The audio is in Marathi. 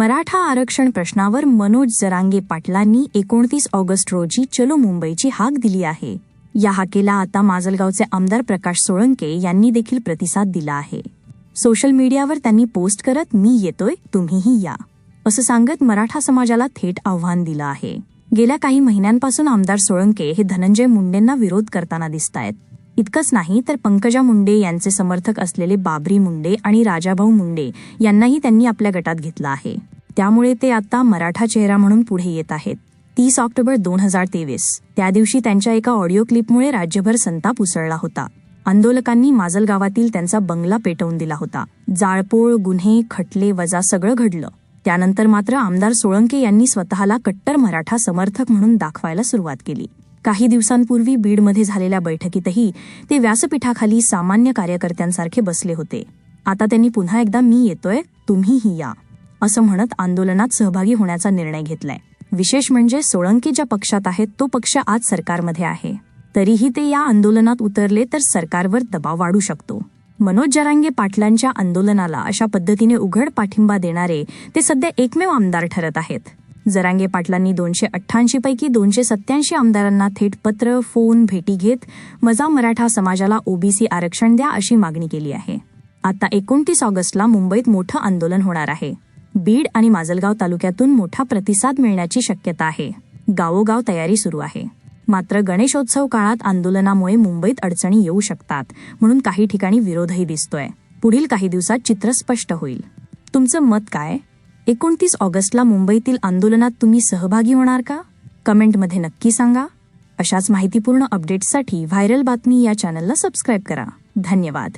मराठा आरक्षण प्रश्नावर मनोज जरांगे पाटलांनी एकोणतीस ऑगस्ट रोजी चलो मुंबईची हाक दिली आहे. या हाकेला आता माजलगावचे आमदार प्रकाश सोळंके यांनी देखील प्रतिसाद दिला आहे. सोशल मीडियावर त्यांनी पोस्ट करत मी येतोय तुम्हीही या. असं सांगत मराठा समाजाला थेट आव्हान दिलं आहे. गेल्या काही महिन्यांपासून आमदार सोळंके हे धनंजय मुंडेंना विरोध करताना दिसतायत. इतकंच नाही तर पंकजा मुंडे यांचे समर्थक असलेले बाबरी मुंडे आणि राजाभाऊ मुंडे यांनाही त्यांनी आपल्या गटात घेतलं आहे. त्यामुळे ते आता मराठा चेहरा म्हणून पुढे येत आहेत. तीस ऑक्टोबर दोन हजार तेवीस त्या दिवशी त्यांच्या एका ऑडिओ क्लिपमुळे राज्यभर संताप उसळला होता. आंदोलकांनी माजल गावातील त्यांचा बंगला पेटवून दिला होता. जाळपोळ गुन्हे खटले वजा सगळं घडलं. त्यानंतर मात्र आमदार सोळंके यांनी स्वतःला कट्टर मराठा समर्थक म्हणून दाखवायला सुरुवात केली. काही दिवसांपूर्वी बीडमध्ये झालेल्या बैठकीतही ते व्यासपीठाखाली सामान्य कार्यकर्त्यांसारखे बसले होते. आता त्यांनी पुन्हा एकदा मी येतोय तुम्हीही या असं म्हणत आंदोलनात सहभागी होण्याचा निर्णय घेतलाय. विशेष म्हणजे सोळंकी ज्या पक्षात आहेत तो पक्ष आज सरकारमध्ये आहे. तरीही ते या आंदोलनात उतरले तर सरकारवर दबाव वाढू शकतो. मनोज जरांगे पाटलांच्या आंदोलनाला अशा पद्धतीने उघड पाठिंबा देणारे ते सध्या एकमेव आमदार ठरत आहेत. जरांगे पाटलांनी दोनशे अठ्ठ्याऐंशी पैकी दोनशे सत्याऐंशी आमदारांना थेट पत्र फोन भेटी घेत मजा मराठा समाजाला ओबीसी आरक्षण द्या अशी मागणी केली आहे. आता एकोणतीस ऑगस्टला मुंबईत मोठं आंदोलन होणार आहे. बीड आणि माजलगाव तालुक्यातून मोठा प्रतिसाद मिळण्याची शक्यता आहे. गावोगाव तयारी सुरू आहे. मात्र गणेशोत्सव काळात आंदोलनामुळे मुंबईत अडचणी येऊ शकतात म्हणून काही ठिकाणी विरोधही दिसतोय. पुढील काही दिवसात चित्र स्पष्ट होईल. तुमचं मत काय? एकोणतीस ऑगस्टला मुंबईतील आंदोलनात तुम्ही सहभागी होणार का? कमेंटमध्ये नक्की सांगा. अशाच माहितीपूर्ण अपडेट्ससाठी व्हायरल बातमी या चॅनलला सबस्क्राईब करा. धन्यवाद.